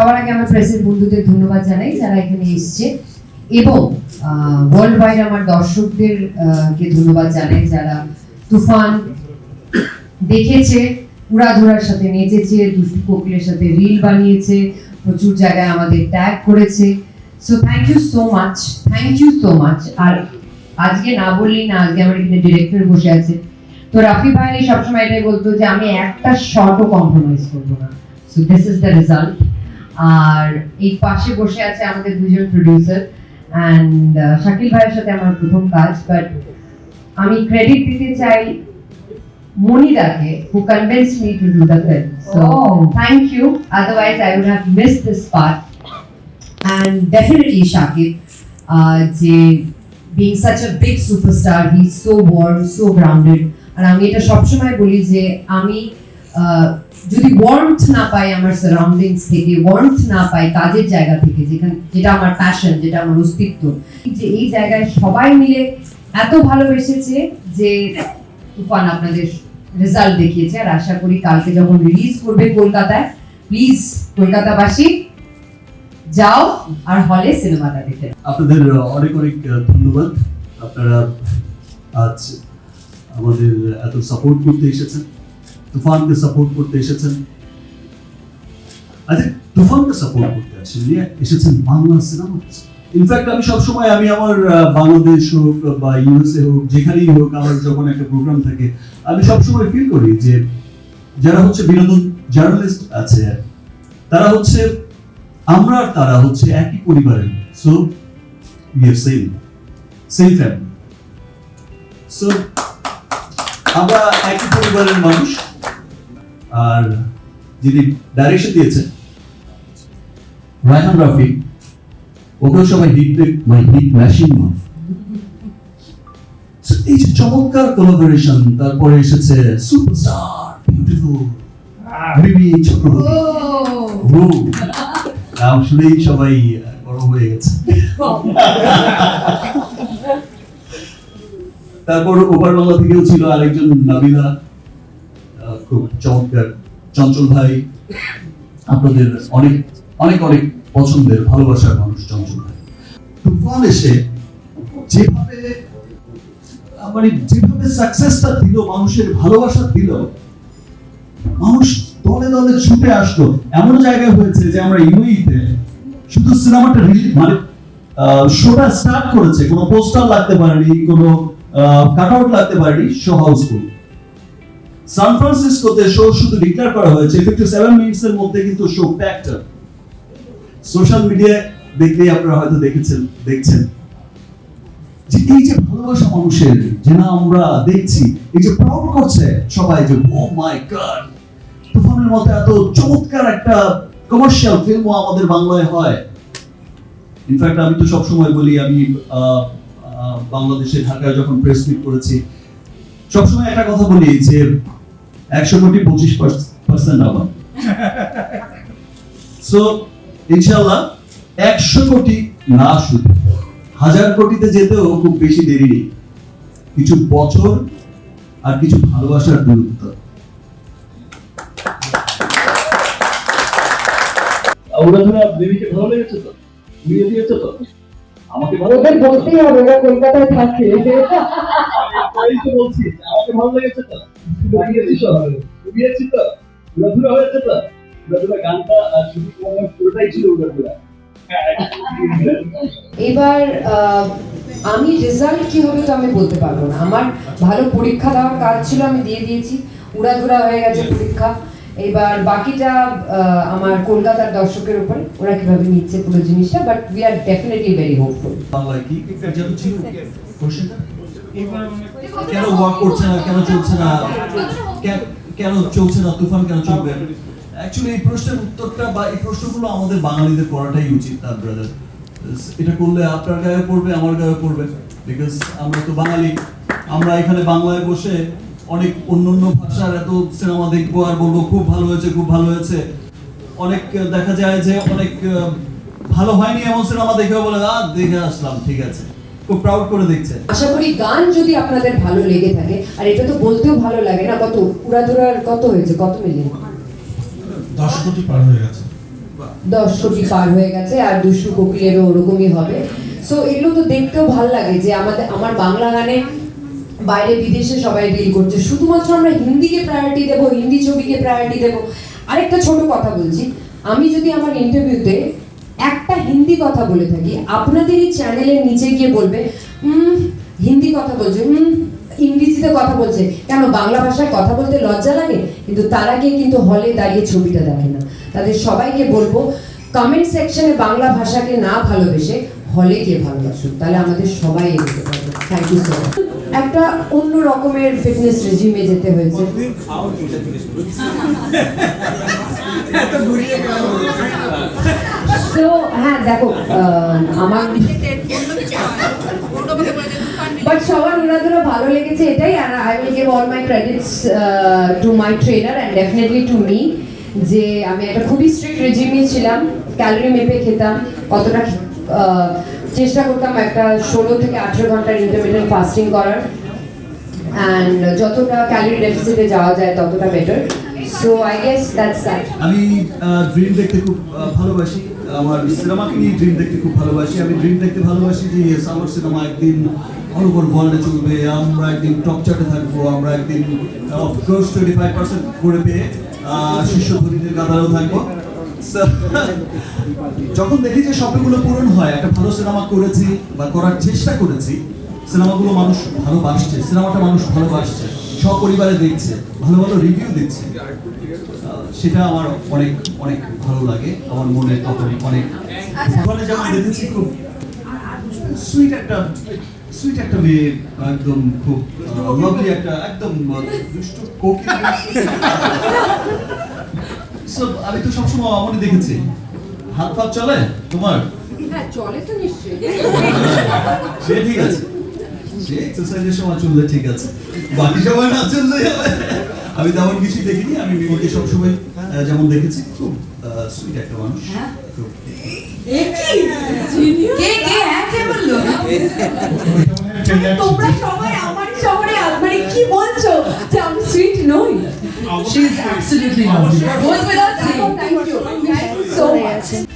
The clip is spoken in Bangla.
সবার আগে আমার প্রেসের বন্ধুদের ধন্যবাদ জানাই যারা এখানে এসছে। এবং ওয়ার্ল্ড ওয়াইড আমার দর্শকদের কে ধন্যবাদ জানাই যারা তুফান দেখেছে, উড়াধুরার সাথে নেচেছে দুষ্টু কোকিলের সাথে রিল বানিয়েছে, প্রচুর জায়গায় আমাদের ট্যাগ করেছে। So thank you so much thank you so much আর আজকে না বললেই না, আজকে আমার এখানে ডিরেক্টর বসে আছে। তো রাফি ভাই সবসময় এটাই বলতো যে, আমি একটা শর্টও কম্প্রোমাইজ করব না। So this is the result আর এই পাশে বসে আছে আমাদের দুজন প্রডিউসার অ্যান্ড শাকিল ভাইয়ের সাথে আমার প্রথম কাজ বাট আমি ক্রেডিট দিতে চাই মনিদাকে who convince me to do the film so thank you otherwise I would have miss this part and definitely Shakib যে being such a big superstar he so world so grounded আর আমি এটা সবসময় বলি যে আমি যদি ওয়ার্মথ না পাই আমার সারাউন্ডিংস থেকে ওয়ার্মথ না পাই কাজের জায়গা থেকে, যেখানে যেটা আমার প্যাশন যেটা আমার অস্তিত্ব, যে এই জায়গায় সবাই মিলে এত ভালোবেসেছে যে তুফান আপনাদের রেজাল্ট দেখিয়েছে। আর আশা করি কালকে যখন রিলিজ করবে কলকাতায় প্লিজ কলকাতাবাসী যাও আর হলে সিনেমাটা দেখে আপনাদের অনেক অনেক ধন্যবাদ। আপনারা আজ আমাদের এত সাপোর্ট করতে এসেছেন। তুফানকে সাপোর্ট করতে এসেছেন। আচ্ছা তুফানকে সাপোর্ট করতে আসেন নিয়ে এসেছেন বাংলা সিনেমা ইনফ্যাক্ট আমি সবসময়, আমি আমার বাংলাদেশ হোক বা ইউএসএ হোক, যেখানেই হোক, আমার যখন একটা প্রোগ্রাম থাকে, আমি সবসময় ফিল করি যে যারা হচ্ছে বিনোদন জার্নালিস্ট আছে, তারা হচ্ছে, আমরা আর তারা হচ্ছে একই পরিবারের so are same same family. So, আমরা একই পরিবারের মানুষ। আর যিনি ডাইরেকশন দিয়েছেন রায়হান রাফি ওকেও সবাই হিট মাই হিট মেশিন এই যে চমৎকার কোলাবোরেশন তারপরে এসেছে সুপারস্টার বিউটিফুল বিবি চক্রবর্তী। ও আসলেই সবাই গরম হয়ে গেছে। তারপর ওপার বাংলা থেকেও ছিল আরেকজন নাবিলা। আহ, খুব চমৎকার, চঞ্চল ভাই, আপনাদের অনেক অনেক অনেক পছন্দের, ভালোবাসার মানুষ চঞ্চল ভাই। তুফান এসে যেভাবে মানে যেভাবে সাকসেসটা দিল, মানুষের ভালোবাসা দিল, মানুষ দলে দলে ছুটে আসতো এমন জায়গায় হয়েছে যে আমরা ইউইতে শুধু সিনেমাটা মানে শোটা স্টার্ট করেছে। কোনো পোস্টার লাগতে পারেনি, কোনো কাট আউট লাগতে পারেনি শো হাউসফুল সান ফ্রান্সিসকোতে শো শুধু ডিক্লেয়ার করা হয়েছে ফিফটি সেভেন মিনিটস মধ্যে কিন্তু শো প্যাকড সোশ্যাল মিডিয়ায় দেখলেই আপনারা হয়তো দেখেছেন, দেখছেন। যে এই যে ভালোবাসা মানুষের, যে না আমরা দেখছি, এই যে প্রাউড করছে সবাই যে ও মাই গড তুফানের মতো এত চমৎকার একটা কমার্শিয়াল ফিল্মও আমাদের বাংলায় হয়। ইনফ্যাক্ট আমি তো সবসময় বলি, আমি বাংলাদেশে ঢাকায় যখন প্রেস মিট করেছি, সবসময় একটা কথা বলি যে একশো কোটি পঁচিশ পার্সেন্ট আমার সো ইনশাল্লাহ একশো কোটি না শুধু। হাজার কোটিতে যেতেও খুব বেশি দেরি নেই। কিছু বছর আর কিছু ভালোবাসার দূরত্ব। ওরা বেবিকে ভালো লেগেছে তো? বিয়ে দিয়েছে তো? আমাকে ভালো ওদের বলতেই হবে ওরা কলকাতায় থাকে। আমি তো বলছি আমাকে ভালো লেগেছে তো? বিয়েছি তো বিয়েছি তো। উড়াধুরা হয়েছে তো? উড়াধুরা গানটা আর শুধু পুরোটাই ছিল উড়াধুরা। এবার আমি রেজাল্ট কি হবে তো আমি বলতে পারব না। আমার ভালো পরীক্ষা দেওয়ার কাজ ছিল আমি দিয়ে দিয়েছি। উড়াধুরা হয়ে গেছে পরীক্ষা। এবার বাকিটা আহ, আমার কলকাতার দর্শকের উপরে ওরা কীভাবে নিচ্ছে পুরো জিনিসটা but we are definitely very hopeful কেন ওয়ার্ক করছে না কেন চলছে না? কেন চলছে না? তুফান কেন চলবে? অ্যাকচুয়ালি এই প্রশ্নের উত্তরটা বা এই প্রশ্নগুলো আমাদের বাঙালিদের করাটাই উচিত না ব্রাদার এটা করলে আপনার গায়ে পড়বে আমার গায়ে পড়বে। বিকজ আমরা তো বাঙালি আমরা এখানে বাংলায় বসে অনেক অন্য অন্য ভাষার এত সিনেমা দেখব আর বলব খুব ভালো হয়েছে খুব ভালো হয়েছে। অনেক দেখা যায় যে অনেক ভালো হয়নি এমন সিনেমা দেখে বলে আ দেখে আসলাম ঠিক আছে। খুব প্রাউড করে দেখছে। আশা করি গান যদি আপনাদের ভালো লেগে থাকে আর এটা তো বলতেও ভালো লাগে না কত কত হয়েছে কত মিলিয়ন? দশ কোটি পার হয়ে গেছে। দশ কোটি পার হয়ে গেছে আর দুশো কোকিলেরও ওরকমই হবে। সো এগুলো তো দেখতেও ভালো লাগে যে আমাদের আমার বাংলা গানে বাইরে বিদেশে সবাই ডিল করছে। শুধুমাত্র আমরা হিন্দিকে প্রায়োরিটি দেবো হিন্দি ছবিকে প্রায়োরিটি দেবো। আরেকটা ছোট কথা বলছি। আমি যদি আমার ইন্টারভিউতে একটা হিন্দি কথা বলে থাকি। আপনাদের এই চ্যানেলের নিচে গিয়ে বলবে "উম, হিন্দি কথা বলছে "উম, ইংরেজিতে কথা বলছে। কেন বাংলা ভাষায় কথা বলতে লজ্জা লাগে? কিন্তু তারা গিয়ে কিন্তু হলে দাঁড়িয়ে ছবিটা দেখে না। তাদের সবাইকে বলব কমেন্ট সেকশনে বাংলা ভাষাকে না ভালোবেসে হলে গিয়ে ভালোবাসুন। তাহলে আমাদের সবাই এগোতে পারবে। থ্যাংক ইউ সো মাচ একটা অন্য রকমের ফিটনেস রেজিমে যেতে হয়েছে। হ্যাঁ দেখো আমার বাট সবার ওনাদেরও ভালো লেগেছে এটাই, আর I will give all my credits to my trainer and definitely to me যে আমি একটা খুবই স্ট্রিক্ট রেজিমে ছিলাম ক্যালোরি মেপে খেতাম, কতটা চেষ্টা করতাম একটা ষোলো থেকে আঠেরো ঘণ্টার ইন্টারমিডিয়েট ফাস্টিং করার অ্যান্ড যতটা ক্যালোরি ডেফিসিটে যাওয়া যায় ততটা better so I guess that's that আমি ড্রিম দেখতে খুব ভালোবাসি। আমার সিনেমাকে নিয়ে ড্রিম দেখতে খুব ভালোবাসি। আমি ড্রিম দেখতে ভালোবাসি যে আমার সিনেমা একদিন অল ওভার চলবে, আমরা একদিন টপ চার্টে থাকব, আমরা একদিন অফকোর্স টোয়েন্টি ফাইভ পার্সেন্ট করে পেয়ে শীর্ষ ধনীদের কাতারেও থাকব। যখন দেখি যে স্বপ্নগুলো পূরণ হয়, একটা ভালো সিনেমা করেছি বা করার চেষ্টা করেছি সিনেমাগুলো মানুষ ভালোবাসছে সিনেমাটা মানুষ ভালোবাসছে সপরিবারে দেখছে ভালো ভালো রিভিউ দিচ্ছে সেটা আমার অনেক অনেক ভালো লাগে আমার মনে তখন অনেক ওখানে যেমন দেখেছি খুব সুইট একটা সুইট একটা মেয়ে একদম খুব লাভলি একটা একদম দুষ্টু কোকিল So, আমি তো সবসময় অমনি দেখেছি হাত ফাত চলে তোমার হ্যাঁ চলে তো নিশ্চয়ই সে ঠিক আছে সে এক্সারসাইজের সময় চললে ঠিক আছে। বাকি সময় না চললে আমি তেমন কিছুই দেখিনি আমি মিমকে সবসময় যেমন দেখেছি খুব সুইট একটা মানুষ। খুব। কে? কে হ্যাঁ কে বলল? তোমরা সবাই আমার শহরে মানে কি বলছো? যে আমি সুইট নই। She is absolutely lovely. Goes without saying.